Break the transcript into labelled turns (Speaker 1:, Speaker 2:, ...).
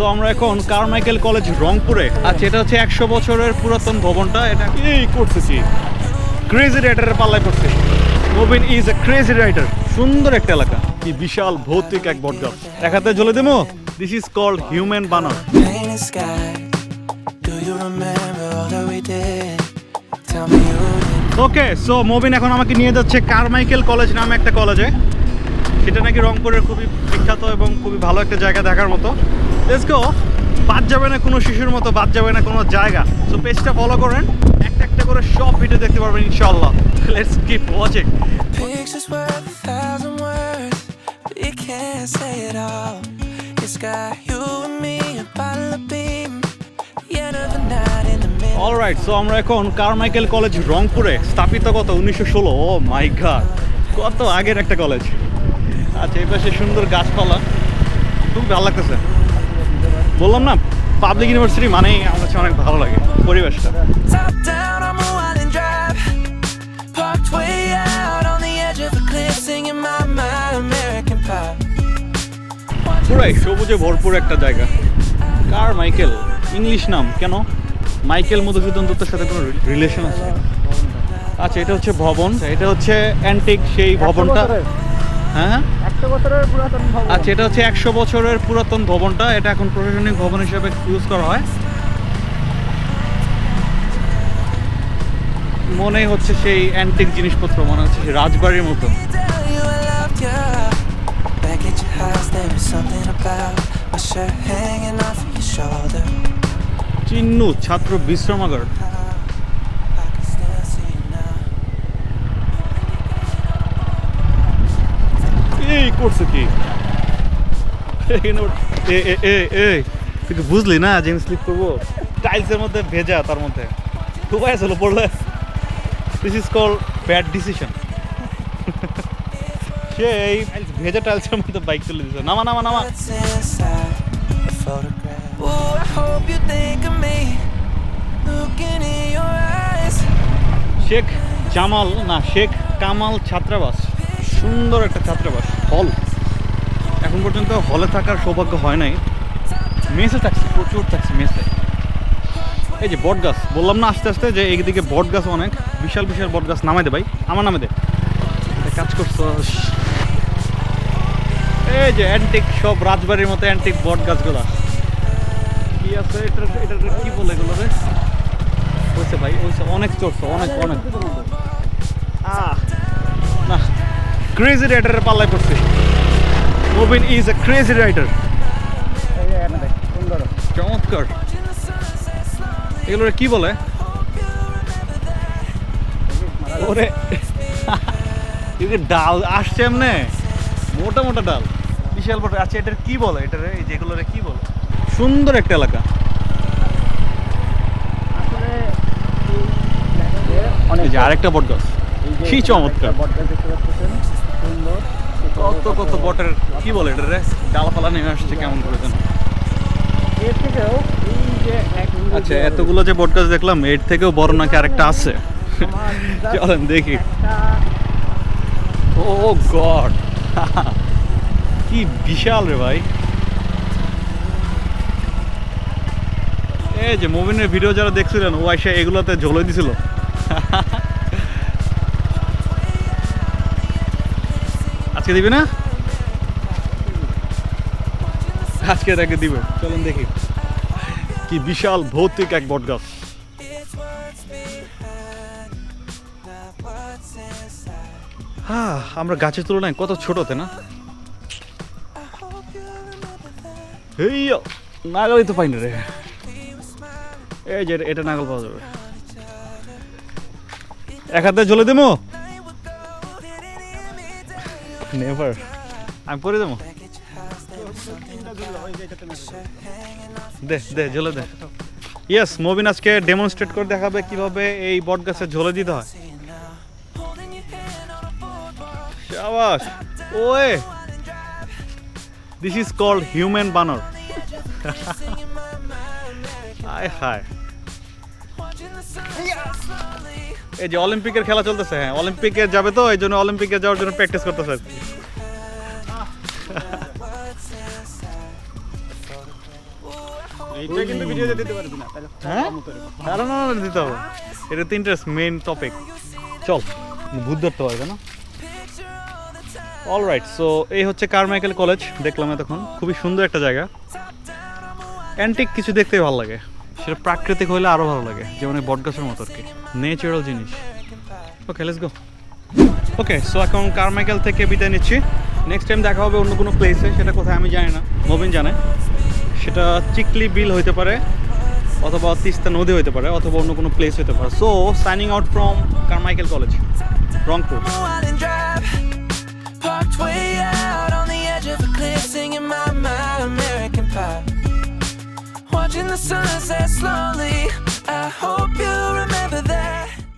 Speaker 1: So আমরা এখন Carmichael college রংপুরে। আচ্ছা এটা হচ্ছে একশো বছরের পুরাতন ভবনটা। এটা এই করতেছি? ক্রেজি রাইটারের পাল্লায় করছে Nabin is a crazy writer সুন্দর একটা এলাকা। কি বিশাল ভৌতিক এক বটগাছ। হাতে জ্বলে দেবো দিস ইজ কল্ড হিউম্যান বানর. ওকে সো মবিন এখন আমাকে নিয়ে যাচ্ছে কারমাইকেল কলেজ নামে একটা কলেজে সেটা নাকি রংপুরের খুবই বিখ্যাত এবং খুবই ভালো একটা জায়গা দেখার মতো। লেটস গো বাদ যাবে না কোনো শিশুর মতো বাদ যাবে না কোনো জায়গা। সো পেজটা ফলো করেন। একটা একটা করে সব ভিডিও দেখতে পারবেন ইনশাল্লাহ let's keep watching
Speaker 2: Pictures worth a thousand words, but you can't say it all. It's got you and me, a bottle of beam, the of the night in the middle.
Speaker 1: Alright so আমরা এখন Carmichael college রংপুরে স্থাপিত কত উনিশশো ষোলো। ও মাই god কত আগের একটা কলেজ আচ্ছা এই পাশে সুন্দর গাছপালা। খুব ভালো লাগতেছে। বললাম না পাবলিক ইউনিভার্সিটি মানেই আমার কাছে অনেক ভালো লাগে পরিবেশটা. পুরাই সবুজে ভরপুর একটা জায়গা। কার মাইকেল? ইংলিশ নাম কেন? মাইকেল মধুসূদন দত্তের সাথে কোনো রিলেশন আছে? আচ্ছা এটা হচ্ছে ভবন এটা হচ্ছে অ্যান্টিক সেই ভবনটা হ্যাঁ?
Speaker 3: একশো বছরের পুরাতন ভবন।
Speaker 1: আচ্ছা এটা হচ্ছে একশো বছরের পুরাতন ভবনটা। এটা এখন প্রশাসনিক ভবন হিসেবে ইউজ করা হয়। মনে হচ্ছে সেই অ্যান্টিক জিনিসপত্র মনে হচ্ছে সেই রাজবাড়ির মতো।
Speaker 2: Tell
Speaker 1: ছাত্র
Speaker 2: I
Speaker 1: করছে কি? এ এ এ তুই বুঝলি না যে স্লিপ করব? টাইলসের মধ্যে ভেজা তার মধ্যে। ডুবাই চলো পড়লে। This is call bad decision সে এই ভেজা টাইলসের মধ্যে বাইক চলে দিচ্ছে নামা নামা নামা. শেখ জামাল না, শেখ কামাল ছাত্রাবাস। সুন্দর একটা ছাত্রাবাস। হল। এখন পর্যন্ত হলে থাকার সৌভাগ্য হয় নাই। মেসে থাকছে প্রচুর থাকছে মেসে। এই যে বট গাছ বললাম না আস্তে আস্তে যে এইদিকে বট গাছ অনেক বিশাল বিশাল বট গাছ। নামাই দে ভাই আমার নামে দে। কাজ করছ এই যে অ্যান্টিক সব রাজবাড়ির মতো অ্যান্টিক বট গাছগুলা। কি আছে এটা এটা কি বলে এগুলো রে? হয়েছে ভাই হয়েছে অনেক চড়ছে অনেক অনেক। আহ। ক্রেজি রাইটারের পাল্লায় পড়ছে। নবীন ইজ এ ক্রেজি
Speaker 3: এই সুন্দর
Speaker 1: চমৎকার। এগুলো কি বলে? ওরে এগুলো ডাল আসছে এমনে? মোটা মোটা ডাল। বিশাল বড়। আচ্ছা এটার কি বলে? এটার এই যেগুলোরে কি বলে? সুন্দর একটা এলাকা।
Speaker 3: এই
Speaker 1: এই আরেকটা বট গাছ কি চমৎকার।
Speaker 3: বটগাছ দেখতে পাচ্ছেন সুন্দর
Speaker 1: কত কত বটের কি বলে এটা রে? ডালপালা নেমে আসছে কেমন করে যেন। আচ্ছা এতগুলো যে বট গাছ দেখলাম এর থেকেও বড় নাকি আরেকটা আছে? চলেন দেখি। Oh God. কি বিশাল রে ভাই। এই যে মুভিনের ভিডিও যারা দেখছিলেন ও আইসা এগুলোতে ঝোলে দিছিল। আজকে দিবি না? আজকে তাকে দিবে। চলুন দেখি। কি বিশাল ভৌতিক এক বট গাছ। হ্যাঁ আমরা গাছের তুলনায় কত ছোটতে না? এই নাগালই তো পাইনি রে। এই যে, এটা নাগাল পাওয়া যাবে। এক হাতে জ্বলে দেবো? নেভার আমি পরে দেবো দে দে জ্বলে দে। ইয়েস মবিন আজকে ডেমনস্ট্রেট করে দেখাবে কীভাবে এই বট গাছে ঝোলে দিতে হয়। শাবাশ ওয়ে। দিস ইজ কল্ড হিউম্যান বানর হায় হায়। এই যে অলিম্পিকের খেলা চলতেছে হ্যাঁ অলিম্পিকে যাবে তো এই জন্য অলিম্পিকে যাওয়ার জন্য প্র্যাকটিস করতেছে
Speaker 3: এইটা কিন্তু ভিডিওতে দিতে পারবি না
Speaker 1: হ্যাঁ? আরে না না দিতে হবে। এটা তো ইন্টারেস্ট মেইন টপিক চল ভূত ধরতে পারবে না? অল রাইট সো এই হচ্ছে কারমাইকেল কলেজ দেখলাম এতক্ষণ। খুবই সুন্দর একটা জায়গা। অ্যান্টিক কিছু দেখতে ভালো লাগে। সেটা প্রাকৃতিক হলে আরও ভালো লাগে, যেমন এই বটগাছের মতো আর কি। নেচারাল জিনিস। Okay let's go okay so এখন কারমাইকেল থেকে বিদায় নিচ্ছি। নেক্সট টাইম দেখা হবে অন্য কোনো প্লেসে সেটা কোথায় আমি জানি না। মবিন জানে। সেটা চিকলি বিল হইতে পারে, অথবা তিস্তা নদী হইতে পারে, অথবা অন্য কোনো প্লেস হতে পারে। So signing out from Carmichael college Rangpur
Speaker 2: sunset slowly. I hope you remember.